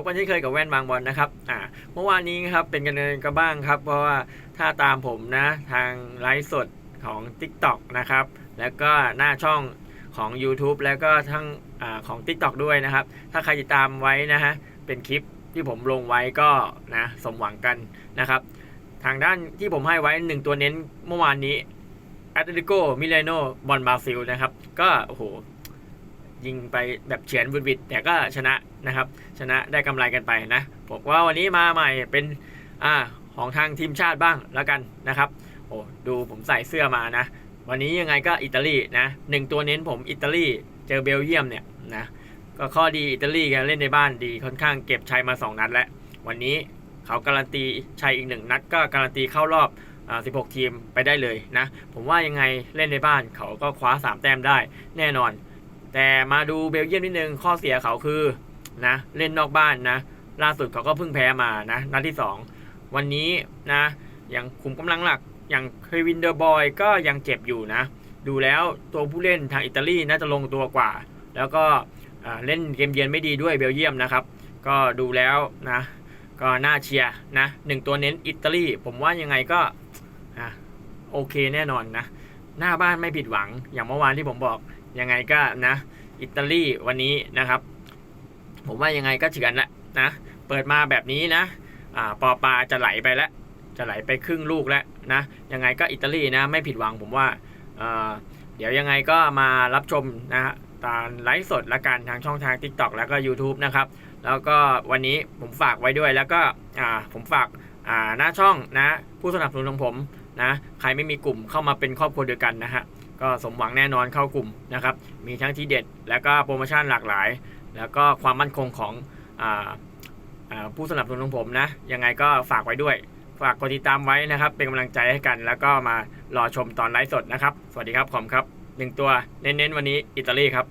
บกันเช่เคยกับแว่นบางบอลนะครับอ่าเมื่อวานนี้ครับเป็นกันเองก็บ้างครับ เพราะว่าถ้าตามผมนะทางไลฟ์สดของ TikTok นะครับ แล้วก็หน้าช่องของ YouTube แล้วก็ทั้งอาของ TikTok ด้วยนะครับ ถ้าใครติดตามไว้นะฮะเป็นคลิปที่ผมลงไว้ก็นะสมหวังกันนะครับ ทางด้านที่ผมให้ไว้หนึ่งตัวเน้นเมื่อวานนี้แอตเลติโกมิเลโนบอลบราซิลนะครับ ก็โอ้โห ยิงไปแบบเฉือนบุดบิดแต่ก็ชนะนะครับ ชนะได้กำไรกันไปนะผมว่าวันนี้มาใหม่เป็นอ่าของทางทีมชาติบ้างแล้วกันนะครับโอ้ดูผมใส่เสื้อมานะ วันนี้ยังไงก็อิตาลีนะหนึ่งตัวเน้นผมอิตาลีเจอเบลเยียมเนี่ยนะก็ข้อดีอิตาลีแกเล่นในบ้านดีค่อนข้างเก็บชัยมา 2 นัดแล้ว วันนี้เขาการันตีชัยอีกหนึ่งนัด ก็การันตีเข้ารอบอ16 ทีมไปได้เลยนะ ผมว่ายังไงเล่นในบ้านเขาก็คว้า 3 แต้มได้แน่นอน แต่มาดูเบลเยียมนิดนึงข้อเสียเขาคือนะเล่นนอกบ้านนะ ล่าสุดเขาก็เพิ่งแพ้มานะนัดที่ 2 วันนี้นะอย่างคุมกำลังหลักอย่างเควินเดอร์บอยก็ยังเจ็บอยู่นะ ดูแล้วตัวผู้เล่นทางอิตาลีน่าจะลงตัวกว่า แล้วก็เล่นเกมเยือนไม่ดีด้วยเบลเยียมนะครับ ก็ดูแล้วนะ ก็น่าเชียร์นะหนึ่งตัวเน้นอิตาลีผมว่ายังไงก็อโอเคแน่นอนนะ หน้าบ้านไม่ผิดหวังอย่างเมื่อวานที่ผมบอกยังไงก็นะ อิตาลีวันนี้นะครับ ผมว่ายังไงก็เฉือนละนะ เปิดมาแบบนี้นะอ่าปอปาจะไหลไปแล้วจะไหลไปครึ่งลูกแล้วนะยังไงก็อิตาลีนะไม่ผิดหวังผมว่าเอ่อเดี๋ยวยังไงก็มารับชมนะฮะตามไลฟ์สดละกันทางช่องทาง TikTok แล้วก็ YouTube นะครับ แล้วก็วันนี้ผมฝากไว้ด้วยแล้วก็อ่าผมฝากอ่าหน้าช่องนะผู้สนับสนุนของผมนะใครไม่มีกลุ่มเข้ามาเป็นครอบครัวเดียวกันนะฮะ ก็สมหวังแน่นอนเข้ากลุ่มนะครับ มีทั้งที่เด็ด แล้วก็โปรโมชั่นหลากหลาย แล้วก็ความมั่นคงของออผู้สนับสนุนของผมนะ ยังไงก็ฝากไว้ด้วย ฝากกดติดตามไว้นะครับ เป็นกำลังใจให้กัน แล้วก็มารอชมตอนไลฟ์สดนะครับ สวัสดีครับ ขอมครับหนึ่งตัวเน้นๆวันนี้อิตาลีครับ